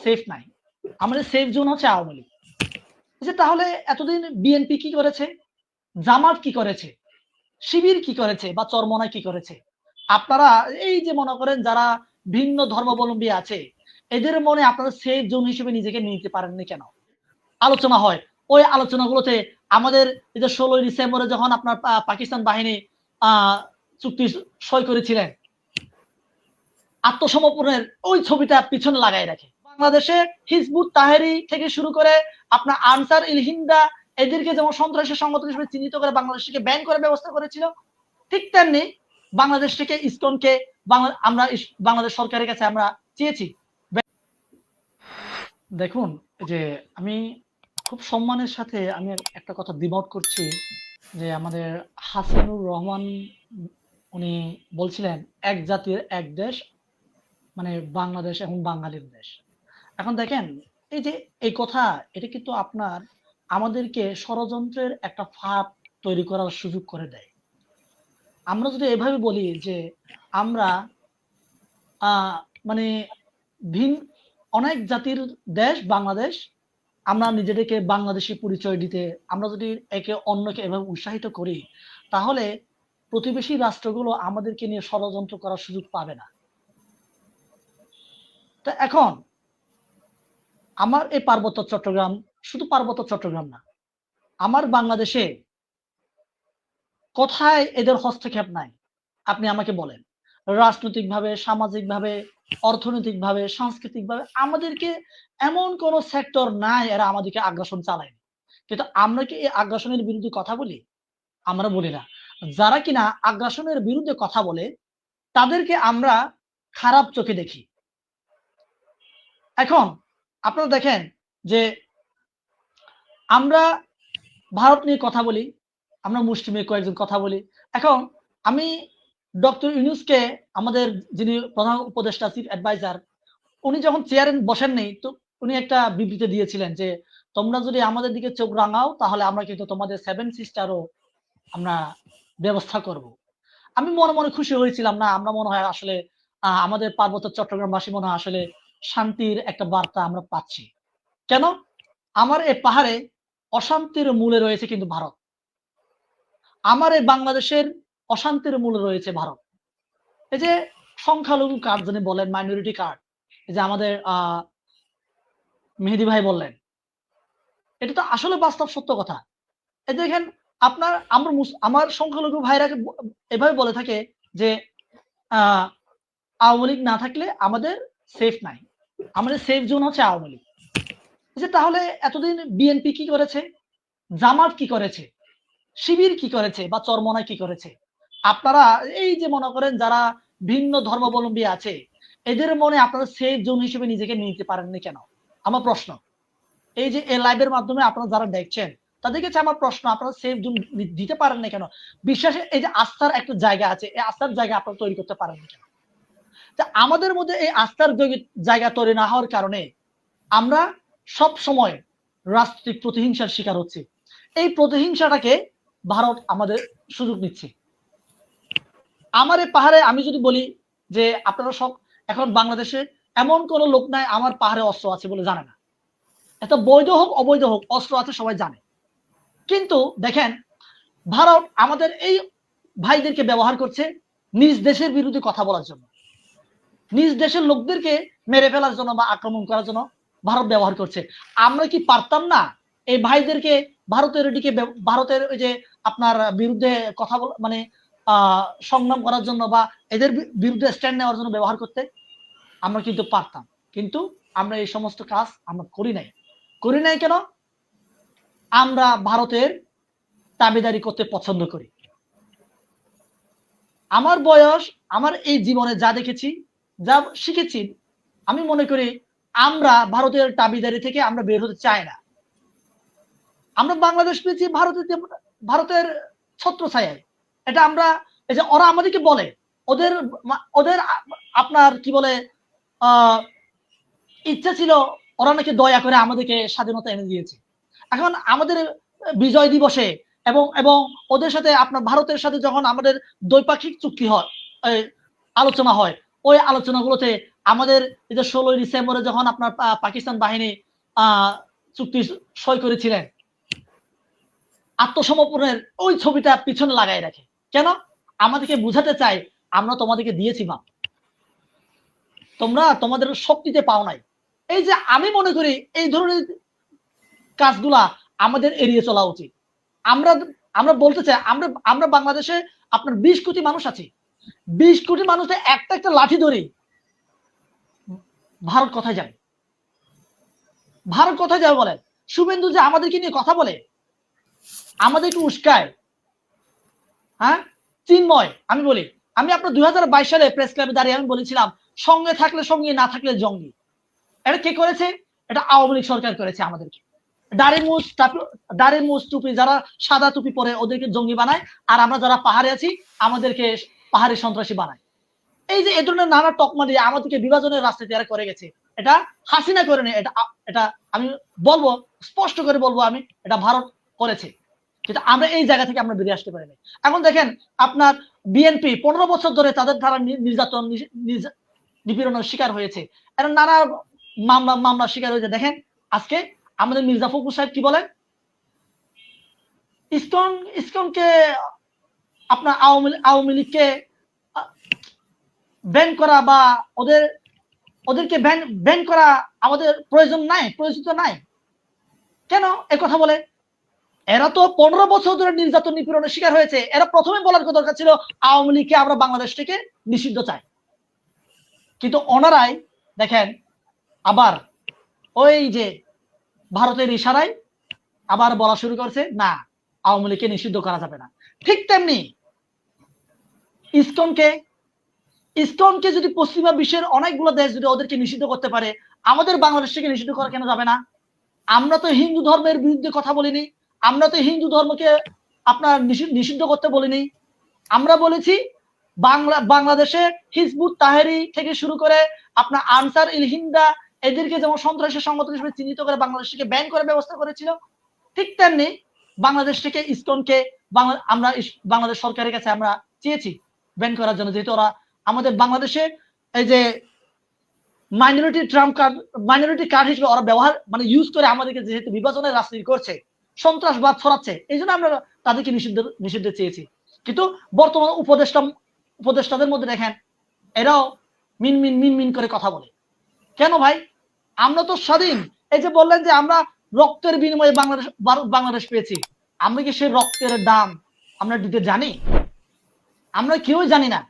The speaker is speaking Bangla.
সেফ নাই। আমাদের সেফ জোন হচ্ছে আওয়ামী লীগ। যে তাহলে এতদিন বিএনপি কি করেছে? জামাত কি করেছে? শিবির কি করেছে বা চরমনায় কি করেছে? আপনারা এই যে মনে করেন যারা ভিন্ন ধর্মাবলম্বী আছে, এদের মনে আপনারা সেফ জোন হিসেবে নিজেকে নিতে পারেননি কেন? আলোচনা হয়। ওই আলোচনাগুলোতে আমাদের এই যে ষোলোই ডিসেম্বরে যখন আপনার পাকিস্তান বাহিনী চুক্তি সই করেছিলেন, আত্মসমর্পণের ওই ছবিটা পিছনে লাগাই রাখে। বাংলাদেশে হিজবুত তাহেরি থেকে শুরু করে আপনার আনসার ইল হিন্দা এদেরকে যেমন সন্ত্রাসী সংগঠন হিসেবে চিহ্নিত করে বাংলাদেশকে ব্যান করার ব্যবস্থা করেছিল, ঠিক তেমনি বাংলাদেশ থেকে ইসকনকে আমরা বাংলাদেশ সরকারের কাছে আমরা চেয়েছি। দেখুন যে আমি খুব সম্মানের সাথে আমি একটা কথা দ্বিমত করছি যে আমাদের হাসানুর রহমান, উনি বলছিলেন, এক জাতির এক দেশ মানে বাংলাদেশ এবং বাঙালির দেশ। এখন দেখেন, এই যে এই কথা, এটা কিন্তু আপনার আমাদেরকে ষড়যন্ত্রের একটা ফাঁদ তৈরি করার সুযোগ করে দেয়। আমরা যদি এভাবে বলি যে আমরা মানে ভিন, অনেক জাতির দেশ, বাংলাদেশ, আমরা নিজেদেরকে বাংলাদেশি পরিচয় দিতে, আমরা যদি একে অন্যকে এভাবে উৎসাহিত করি, তাহলে প্রতিবেশী রাষ্ট্রগুলো আমাদেরকে নিয়ে ষড়যন্ত্র করার সুযোগ পাবে না। তা এখন আমার এই পার্বত্য চট্টগ্রাম শুধু পার্বত্য চট্টগ্রাম না, আমার বাংলাদেশে কোথায় এদের হস্তক্ষেপ নাই, আপনি আমাকে বলেন। রাজনৈতিকভাবে, সামাজিকভাবে, অর্থনৈতিকভাবে, সাংস্কৃতিকভাবে আমাদেরকে এমন কোন সেক্টর নাই এরা আমাদেরকে আগ্রাসন চালায়নি কিন্তু আমরা কি এই আগ্রাসনের বিরুদ্ধে কথা বলি? আমরা বলি না। যারা কিনা আগ্রাসনের বিরুদ্ধে কথা বলে, তাদেরকে আমরা খারাপ চোখে দেখি। এখন আপনারা দেখেন যে আমরা ভারত নিয়ে কথা বলি, আমরা মুসলিমের কয়েকজন কথা বলি। এখন আমি ডক্টর ইউনুসকে আমাদের যিনি প্রধান উপদেষ্টা চিফ অ্যাডভাইজার উনি যখন চেয়ারে বসেননি তো উনি একটা বিবৃতি দিয়েছিলেন যে, তোমরা যদি আমাদের দিকে চোখ রাঙাও, তাহলে আমরা কিন্তু তোমাদের সেভেন সিস্টারও আমরা ব্যবস্থা করব। আমি মনে মনে খুশি হয়েছিলাম না, আমরা মনে হয় আসলে আমাদের পার্বত্য চট্টগ্রামবাসী মনে হয় আসলে শান্তির একটা বার্তা আমরা পাচ্ছি। কেন? আমার এই পাহাড়ে অশান্তির মূলে রয়েছে কিন্তু ভারত। আমার এই বাংলাদেশের অশান্তির মূলে রয়েছে ভারত। এই যে সংখ্যালঘু কার্ড যিনি বলেন মাইনরিটি কার্ড, এই যে আমাদের মেহেদি ভাই বললেন, এটা তো আসলে বাস্তব সত্য কথা। এই দেখেন, আপনার, আমার আমার সংখ্যালঘু ভাইরা এভাবে বলে থাকে যে আহ আওয়ামী লীগ না থাকলে আমাদের সেফ নাই। আমাদের সেফ জোন হচ্ছে আওয়ামী লীগ। যে তাহলে এতদিন বিএনপি কি করেছে? জামাত কি করেছে? শিবির কি করেছে বা চরমনায় কি করেছে? আপনারা এই যে মনে করেন যারা ভিন্ন ধর্মাবলম্বী আছে, এদের মনে আপনারা সেফ জোন হিসেবে নিজেকে নিতে পারেননি কেন? আমার প্রশ্ন। এই যে লাইভের মাধ্যমে আপনারা যারা দেখছেন, তাদের কাছে আমার প্রশ্ন, আপনারা সেফ জোন দিতে পারেন না কেন? বিশ্বাসের এই যে আস্থার একটা জায়গা আছে, এই আস্থার জায়গা আপনারা তৈরি করতে পারেন না কেন? আমাদের মধ্যে এই আস্থার জায়গা তৈরি না হওয়ার কারণে আমরা সব সময় রাজনৈতিক প্রতিহিংসার শিকার হচ্ছি। এই প্রতিহিংসাটাকে ভারত আমাদের সুযোগ নিচ্ছে আমার এই পাহাড়ে আমি যদি বলি যে আপনারা সব এখন বাংলাদেশে এমন কোন লোক নাই আমার পাহাড়ে অস্ত্র আছে বলে জানে না। এটা বৈধ হোক, অবৈধ হোক, অস্ত্র আছে সবাই জানে। কিন্তু দেখেন, ভারত আমাদের এই ভাইদেরকে ব্যবহার করছে নিজ দেশের বিরুদ্ধে কথা বলার জন্য। নিজ দেশের লোকদেরকে মেরে ফেলার জন্য বা আক্রমণ করার জন্য ভারত ব্যবহার করছে। আমরা কি পারতাম না এই ভাইদেরকে ভারতের দিকে ভারতের ওই যে আপনার বিরুদ্ধে কথা বল মানে সংগ্রাম করার জন্য বা এদের বিরুদ্ধে স্ট্যান্ড নেওয়ার জন্য ব্যবহার করতে? আমরা কিন্তু পারতাম। কিন্তু আমরা এই সমস্ত কাজ আমরা করি নাই। করি নাই কেন? আমরা ভারতের দাবিদারি করতে পছন্দ করি। আমার বয়স, আমার এই জীবনে যা দেখেছি যা শিখেছি, আমি মনে করি আমরা ভারতের দাবিদারি থেকে আমরা বের হতে চাই না। আমরা বাংলাদেশ পেয়েছি ভারতের ভারতের ছত্র ছায়ায় এটা আমরা, এই যে ওরা আমাদেরকে বলে, ওদের ওদের আপনার কি বলে ইচ্ছা ছিল ওরা নাকি দয়া করে আমাদেরকে স্বাধীনতা এনে দিয়েছে। এখন আমাদের বিজয় দিবসে এবং এবং ওদের সাথে আপনার ভারতের সাথে যখন আমাদের দ্বৈপাক্ষিক চুক্তি হয় আলোচনা হয় ওই আলোচনাগুলোতে আমাদের যে ষোলোই ডিসেম্বরে যখন আপনার পাকিস্তান বাহিনী চুক্তি সই করেছিলেন, আত্মসমর্পণের ওই ছবিটা পিছনে লাগাই রাখে। কেন? আমাদেরকে বুঝাতে চাই, আমরা তোমাদেরকে দিয়েছি মা তোমরা তোমাদের শক্তিতে পাও নাই। এই যে আমি মনে করি, এই ধরনের কাজগুলা আমাদের এড়িয়ে চলা উচিত। আমরা আমরা বলতে চাই, আমরা আমরা বাংলাদেশে আপনার বিশ কোটি মানুষ আছি। বিশ কোটি মানুষের একটা একটা লাঠি ধরি ভারত কোথায় যায় ভারত কোথায় যাবে বলেন? শুভেন্দু যে আমাদেরকে নিয়ে কথা বলে আমাদেরকে উস্কায়। হ্যাঁ? চিন্ময়, আমি বলি, আমি আপনার দুই সালে প্রেস ক্লাবে দাঁড়িয়ে আমি বলেছিলাম, সঙ্গে থাকলে সঙ্গে, না থাকলে জঙ্গি। এটা কে করেছে? এটা আওয়ামী লীগ সরকার করেছে আমাদেরকে। দাড়ি মুস দাড়ি মুস টুপি, যারা সাদা টুপি পরে ওদেরকে জঙ্গি বানায়, আর আমরা যারা পাহাড়ে আছি, আমাদেরকে পাহাড়ি সন্ত্রাসী বানায়। এই যে এ ধরনের নানা তকমা দিয়ে আমাদেরকে বিভাজনের রাজনীতি এরা করে গেছে, এটা হাসিনা করে নেই এটা এটা আমি বলব, স্পষ্ট করে বলব আমি, এটা ভারত করেছে। কিন্তু আমরা এই জায়গা থেকে আমরা বেরিয়ে আসতে পারিনি। এখন দেখেন, আপনার বিএনপি পনেরো বছর ধরে তাদের দ্বারা নির্যাতন নিপীড়নের শিকার হয়েছে। এরা নানা মামলা মামলার শিকার হয়েছে। দেখেন, আজকে আমাদের মির্জা ফখরুল সাহেব কি বলেন? ইসকন, ইসকনকে আপনার আওয়ামী লীগকে ব্যান করা বা ওদের, ওদেরকে ব্যান ব্যান করা আমাদের প্রয়োজন নাই, প্রয়োজিত নাই। কেন এ কথা বলে? এরা তো পনেরো বছর ধরে নির্যাতন নিপীড়নের শিকার হয়েছে। এরা প্রথমে বলার দরকার ছিল, আওয়ামী লীগকে আমরা বাংলাদেশ থেকে নিষিদ্ধ চাই। কিন্তু ওনারাই দেখেন, আবার ওই যে ভারতের ইশারায় আবার বলা শুরু করছে, না, আওয়ামী লীগকে নিষিদ্ধ করা যাবে না। ঠিক তেমনি ইসকনকে ইসকনকে যদি পশ্চিমা বিশ্বের অনেকগুলো দেশ যদি ওদেরকে নিষিদ্ধ করতে পারে, আমাদের বাংলাদেশ থেকে নিষিদ্ধ করা কেন যাবে না? আমরা তো হিন্দু ধর্মের বিরুদ্ধে কথা বলিনি, আমরা তো হিন্দু ধর্মকে আপনার নিষিদ্ধ করতে বলিনি। আমরা বলেছি, বাংলা, বাংলাদেশে হিজবুত তাহেরি থেকে শুরু করে আপনার আনসার ইল হিন্দা এদেরকে যেমন সন্ত্রাসী সংগঠন হিসেবে চিহ্নিত করে বাংলাদেশ থেকে ব্যান করার ব্যবস্থা করেছিল, ঠিক তেমনি বাংলাদেশ থেকে ইসকনকে আমরা বাংলাদেশ সরকারের কাছে আমরা চেয়েছি। ব্যান করার জন্য। যেহেতু ওরা আমাদের বাংলাদেশে এই যে minority trump card minority card হিসেবে ওরা ব্যবহার মানে ইউজ করে আমাদেরকে যেহেতু বিভাজনের রাজনীতি করছে, সন্ত্রাসবাদ ছড়াচ্ছে, এই জন্য আমরা তাদেরকে নিষিদ্ধ নিষিদ্ধ চেয়েছি। কিন্তু বর্তমান উপদেষ্টা, উপদেষ্টাদের মধ্যে দেখেন, এরাও মিন মিন মিন মিন করে কথা বলে। কেন ভাই? আমরা তো স্বাধীন। এই যে বললেন যে আমরা রক্তের বিনিময়ে বাংলাদেশ বাংলাদেশ পেয়েছি। আমরা কি সেই রক্তের দাম আমরা দিতে জানি? আমরা কেউ জানি না।